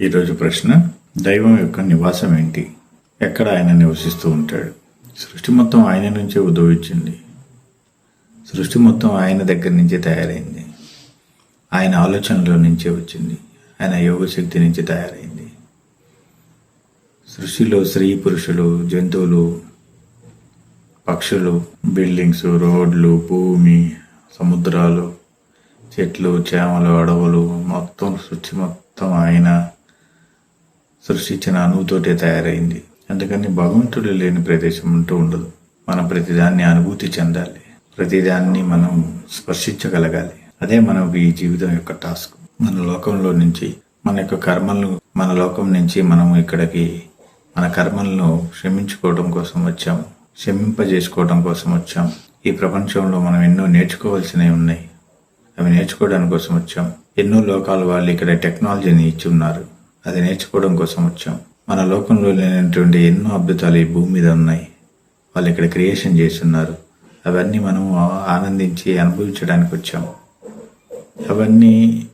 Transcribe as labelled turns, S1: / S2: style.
S1: ఈరోజు ప్రశ్న దైవం యొక్క నివాసం ఏంటి? ఎక్కడ ఆయన నివసిస్తూ ఉంటాడు? సృష్టి మొత్తం ఆయన నుంచే ఉద్భవించింది. సృష్టి మొత్తం ఆయన దగ్గర నుంచే తయారైంది. ఆయన ఆలోచనలో నుంచే వచ్చింది. ఆయన యోగ శక్తి నుంచి తయారైంది. సృష్టిలో స్త్రీ పురుషులు జంతువులు పక్షులు బిల్డింగ్స్ రోడ్లు భూమి సముద్రాలు చెట్లు చేమలు అడవులు మొత్తం సృష్టి మొత్తం ఆయన సృష్టించిన అణువుతోటే తయారైంది. అందుకని భగవంతుడు లేని ప్రదేశం అంటూ ఉండదు. మనం ప్రతిదాన్ని అనుభూతి చెందాలి. ప్రతిదాన్ని మనం స్పర్శించగలగాలి. అదే మనకు ఈ జీవితం యొక్క టాస్క్. మన లోకంలో నుంచి మన యొక్క కర్మలను మన లోకం నుంచి మనం ఇక్కడికి మన కర్మలను క్షమించుకోవడం కోసం వచ్చాము. క్షమింపజేసుకోవడం కోసం వచ్చాం ఈ ప్రపంచంలో మనం ఎన్నో నేర్చుకోవాల్సినవి ఉన్నాయి. అవి నేర్చుకోవడానికి కోసం వచ్చాం ఎన్నో లోకాలు వాళ్ళు ఇక్కడ టెక్నాలజీని ఇచ్చి ఉన్నారు. అది నేర్చుకోవడం కోసం వచ్చాం. మన లోకంలో లేనటువంటి ఎన్నో అద్భుతాలు ఈ భూమి మీద ఉన్నాయి. వాళ్ళు ఇక్కడ క్రియేషన్ చేస్తున్నారు. అవన్నీ మనం ఆనందించి అనుభవించడానికి వచ్చాం. అవన్నీ